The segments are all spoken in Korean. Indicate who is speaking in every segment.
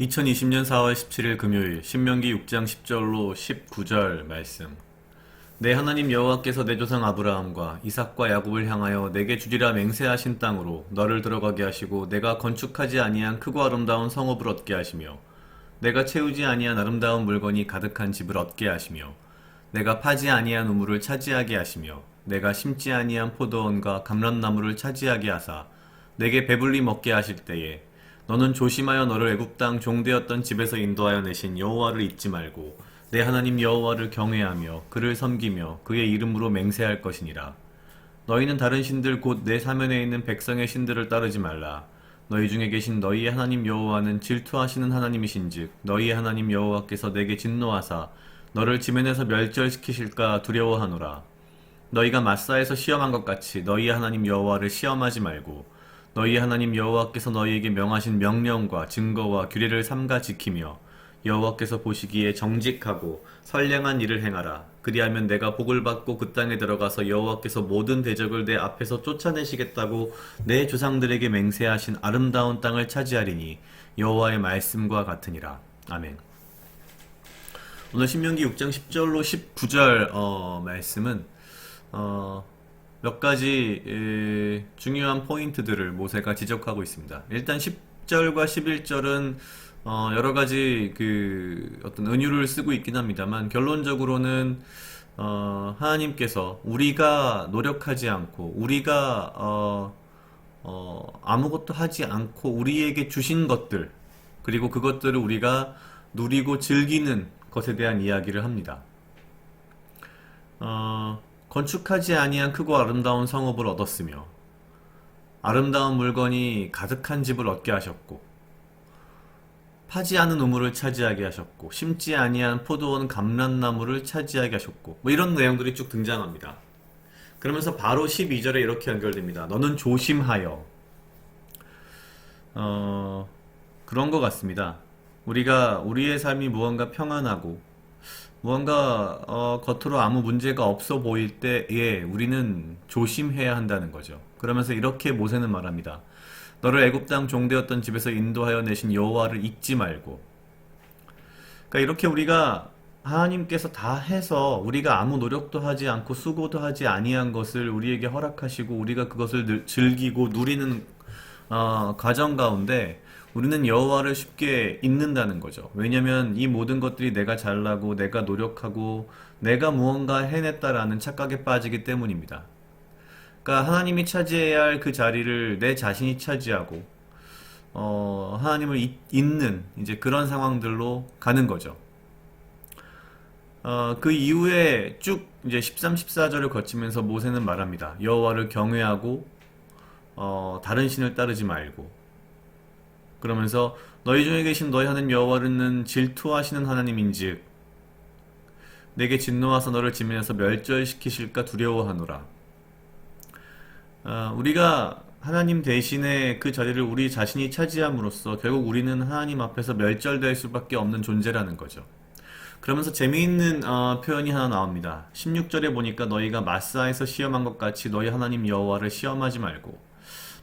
Speaker 1: 2020년 4월 17일 금요일 신명기 6장 10절로 19절 말씀. 내 하나님 여호와께서 내 조상 아브라함과 이삭과 야곱을 향하여 내게 주리라 맹세하신 땅으로 너를 들어가게 하시고 내가 건축하지 아니한 크고 아름다운 성읍을 얻게 하시며 내가 채우지 아니한 아름다운 물건이 가득한 집을 얻게 하시며 내가 파지 아니한 우물을 차지하게 하시며 내가 심지 아니한 포도원과 감람나무를 차지하게 하사 내게 배불리 먹게 하실 때에 너는 조심하여 너를 애굽 땅 종되었던 집에서 인도하여 내신 여호와를 잊지 말고 내 하나님 여호와를 경외하며 그를 섬기며 그의 이름으로 맹세할 것이니라. 너희는 다른 신들 곧 내 사면에 있는 백성의 신들을 따르지 말라. 너희 중에 계신 너희의 하나님 여호와는 질투하시는 하나님이신즉 너희의 하나님 여호와께서 내게 진노하사 너를 지면에서 멸절시키실까 두려워하노라. 너희가 마사에서 시험한 것 같이 너희의 하나님 여호와를 시험하지 말고 너희 하나님 여호와께서 너희에게 명하신 명령과 증거와 규례를 삼가 지키며 여호와께서 보시기에 정직하고 선량한 일을 행하라. 그리하면 내가 복을 받고 그 땅에 들어가서 여호와께서 모든 대적을 내 앞에서 쫓아내시겠다고 내 조상들에게 맹세하신 아름다운 땅을 차지하리니 여호와의 말씀과 같으니라. 아멘. 오늘 신명기 6장 10절로 19절 어, 말씀은 어, 몇 가지 에, 중요한 포인트들을 모세가 지적하고 있습니다. 일단 10절과 11절은 어, 여러 가지 그 어떤 은유를 쓰고 있긴 합니다만 결론적으로는 어, 하나님께서 우리가 노력하지 않고 우리가 어, 어, 아무것도 하지 않고 우리에게 주신 것들 그리고 그것들을 우리가 누리고 즐기는 것에 대한 이야기를 합니다. 어, 건축하지 아니한 크고 아름다운 성읍을 얻었으며 아름다운 물건이 가득한 집을 얻게 하셨고 파지 않은 우물을 차지하게 하셨고 심지 아니한 포도원 감람나무를 차지하게 하셨고 뭐 이런 내용들이 쭉 등장합니다. 그러면서 바로 12절에 이렇게 연결됩니다. 너는 조심하여 어, 그런 것 같습니다. 우리가 우리의 삶이 무언가 평안하고 무언가 어, 겉으로 아무 문제가 없어 보일 때에 우리는 조심해야 한다는 거죠. 그러면서 이렇게 모세는 말합니다. 너를 애굽 땅 종되었던 집에서 인도하여 내신 여호와를 잊지 말고. 그러니까 이렇게 우리가 하나님께서 다 해서 우리가 아무 노력도 하지 않고 수고도 하지 아니한 것을 우리에게 허락하시고 우리가 그것을 늘- 즐기고 누리는 어, 과정 가운데 우리는 여호와를 쉽게 잊는다는 거죠. 왜냐하면 이 모든 것들이 내가 잘나고 내가 노력하고 내가 무언가 해냈다라는 착각에 빠지기 때문입니다. 그러니까 하나님이 차지해야 할 그 자리를 내 자신이 차지하고 어, 하나님을 잊, 잊는 이제 그런 상황들로 가는 거죠. 어, 그 이후에 쭉 이제 13, 14절을 거치면서 모세는 말합니다. 여호와를 경외하고 어, 다른 신을 따르지 말고 그러면서 너희 중에 계신 너희 하나님 여호와는 질투하시는 하나님인즉 내게 진노하사 너를 지면에서 멸절시키실까 두려워하노라. 아, 우리가 하나님 대신에 그 자리를 우리 자신이 차지함으로써 결국 우리는 하나님 앞에서 멸절될 수밖에 없는 존재라는 거죠. 그러면서 재미있는 어, 표현이 하나 나옵니다. 16절에 보니까 너희가 마사에서 시험한 것 같이 너희 하나님 여호와를 시험하지 말고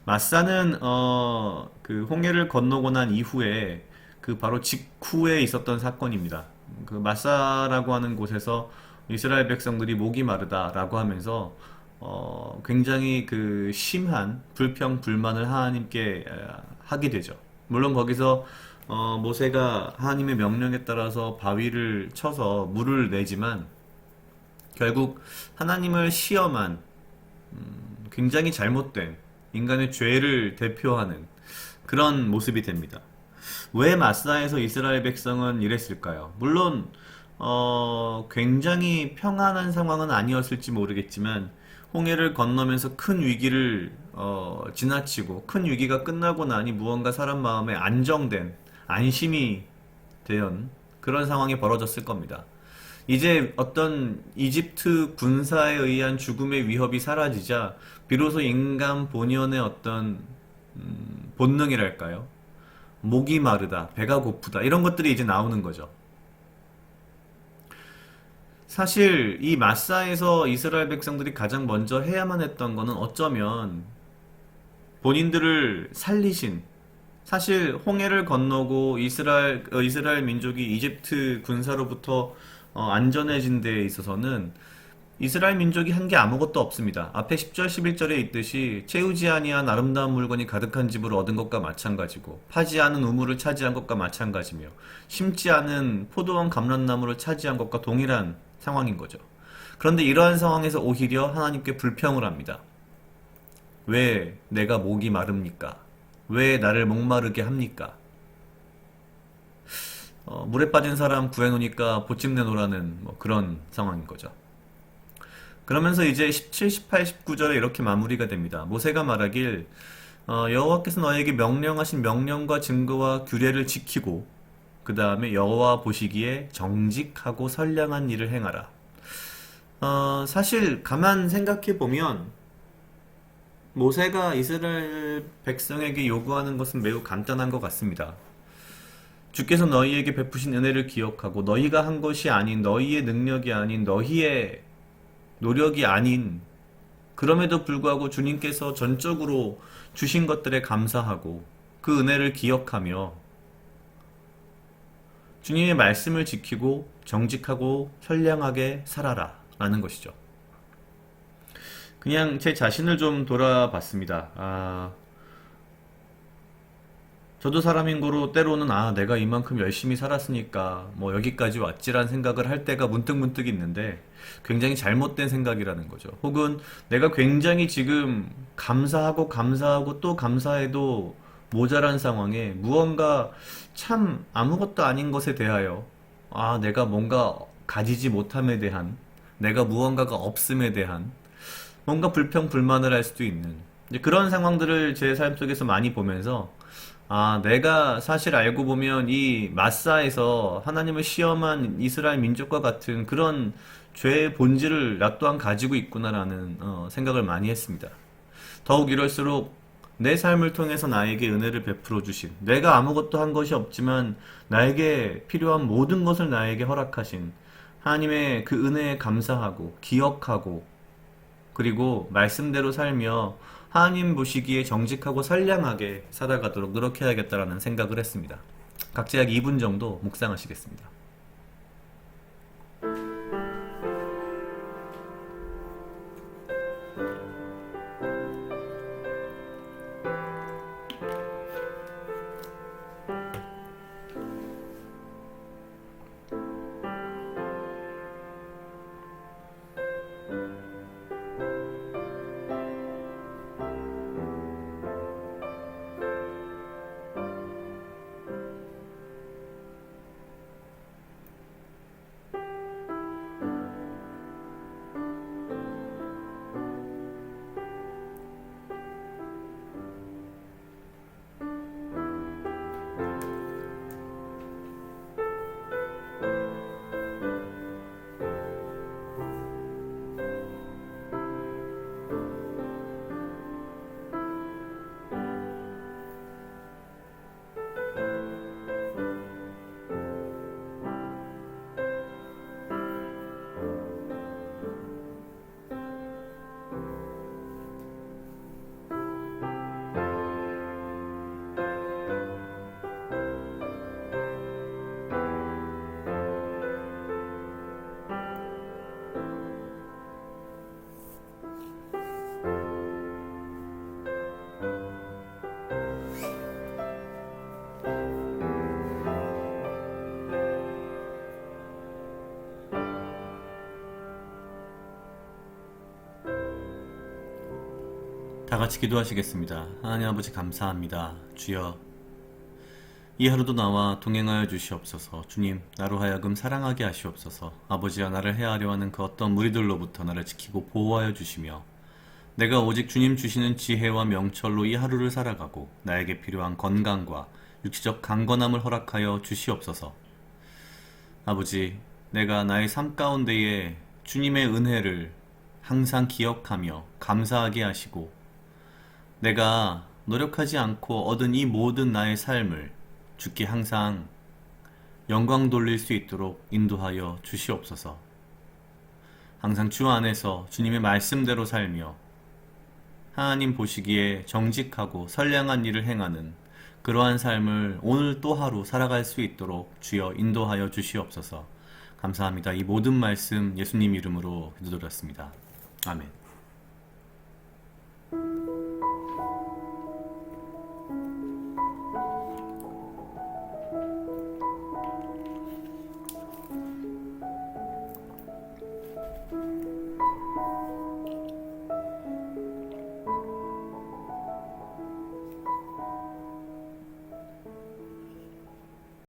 Speaker 1: 마사는 어, 그 홍해를 건너고 난 이후에 그 바로 직후에 있었던 사건입니다. 그 마사라고 하는 곳에서 이스라엘 백성들이 목이 마르다라고 하면서 어, 굉장히 그 심한 불평 불만을 하나님께 에, 하게 되죠. 물론 거기서 어, 모세가 하나님의 명령에 따라서 바위를 쳐서 물을 내지만 결국 하나님을 시험한 음, 굉장히 잘못된 인간의 죄를 대표하는 그런 모습이 됩니다. 왜 마사에서 이스라엘 백성은 이랬을까요? 물론 어, 굉장히 평안한 상황은 아니었을지 모르겠지만 홍해를 건너면서 큰 위기를 어, 지나치고 큰 위기가 끝나고 나니 무언가 사람 마음에 안정된 안심이 된 그런 상황이 벌어졌을 겁니다. 이제 어떤 이집트 군사에 의한 죽음의 위협이 사라지자 비로소 인간 본연의 어떤 음, 본능이랄까요? 목이 마르다, 배가 고프다 이런 것들이 이제 나오는 거죠. 사실 이 마사에서 이스라엘 백성들이 가장 먼저 해야만 했던 거는 어쩌면 본인들을 살리신 사실 홍해를 건너고 이스라엘 어, 이스라엘 민족이 이집트 군사로부터 어, 안전해진 데 있어서는 이스라엘 민족이 한 게 아무것도 없습니다. 앞에 10절 11절에 있듯이 채우지 아니한 아름다운 물건이 가득한 집을 얻은 것과 마찬가지고 파지 않은 우물을 차지한 것과 마찬가지며 심지 않은 포도원 감람나무를 차지한 것과 동일한 상황인 거죠. 그런데 이러한 상황에서 오히려 하나님께 불평을 합니다. 왜 내가 목이 마릅니까? 왜 나를 목마르게 합니까? 어, 물에 빠진 사람 구해놓으니까 보침 내놓으라는 뭐 그런 상황인 거죠. 그러면서 이제 17, 18, 19절에 이렇게 마무리가 됩니다. 모세가 말하길 어, 여호와께서 너에게 명령하신 명령과 증거와 규례를 지키고 그 다음에 여호와 보시기에 정직하고 선량한 일을 행하라. 어, 사실 가만 생각해 보면 모세가 이스라엘 백성에게 요구하는 것은 매우 간단한 것 같습니다. 주께서 너희에게 베푸신 은혜를 기억하고 너희가 한 것이 아닌 너희의 능력이 아닌 너희의 노력이 아닌 그럼에도 불구하고 주님께서 전적으로 주신 것들에 감사하고 그 은혜를 기억하며 주님의 말씀을 지키고 정직하고 선량하게 살아라 라는 것이죠. 그냥 제 자신을 좀 돌아봤습니다. 아, 저도 사람인 거로 때로는 아, 내가 이만큼 열심히 살았으니까 뭐 여기까지 왔지라는 생각을 할 때가 문득문득 있는데 굉장히 잘못된 생각이라는 거죠. 혹은 내가 굉장히 지금 감사하고 감사하고 또 감사해도 모자란 상황에 무언가 참 아무것도 아닌 것에 대하여 아, 내가 뭔가 가지지 못함에 대한 내가 무언가가 없음에 대한 뭔가 불평 불만을 할 수도 있는 그런 상황들을 제 삶 속에서 많이 보면서 아, 내가 사실 알고 보면 이 마사에서 하나님을 시험한 이스라엘 민족과 같은 그런 죄의 본질을 나 또한 가지고 있구나라는 어, 생각을 많이 했습니다. 더욱 이럴수록 내 삶을 통해서 나에게 은혜를 베풀어 주신 내가 아무것도 한 것이 없지만 나에게 필요한 모든 것을 나에게 허락하신 하나님의 그 은혜에 감사하고 기억하고 그리고 말씀대로 살며 하나님 보시기에 정직하고 선량하게 살아가도록 노력해야겠다라는 생각을 했습니다. 각자 약 2분 정도 묵상하시겠습니다. 다 같이 기도하시겠습니다. 하나님 아버지 감사합니다. 주여 이 하루도 나와 동행하여 주시옵소서. 주님, 나로 하여금 사랑하게 하시옵소서. 아버지와 나를 해하려 하는 그 어떤 무리들로부터 나를 지키고 보호하여 주시며 내가 오직 주님 주시는 지혜와 명철로 이 하루를 살아가고 나에게 필요한 건강과 육체적 강건함을 허락하여 주시옵소서. 아버지, 내가 나의 삶 가운데에 주님의 은혜를 항상 기억하며 감사하게 하시고 내가 노력하지 않고 얻은 이 모든 나의 삶을 주께 항상 영광 돌릴 수 있도록 인도하여 주시옵소서. 항상 주 안에서 주님의 말씀대로 살며 하나님 보시기에 정직하고 선량한 일을 행하는 그러한 삶을 오늘 또 하루 살아갈 수 있도록 주여 인도하여 주시옵소서. 감사합니다. 이 모든 말씀 예수님 이름으로 기도드렸습니다. 아멘.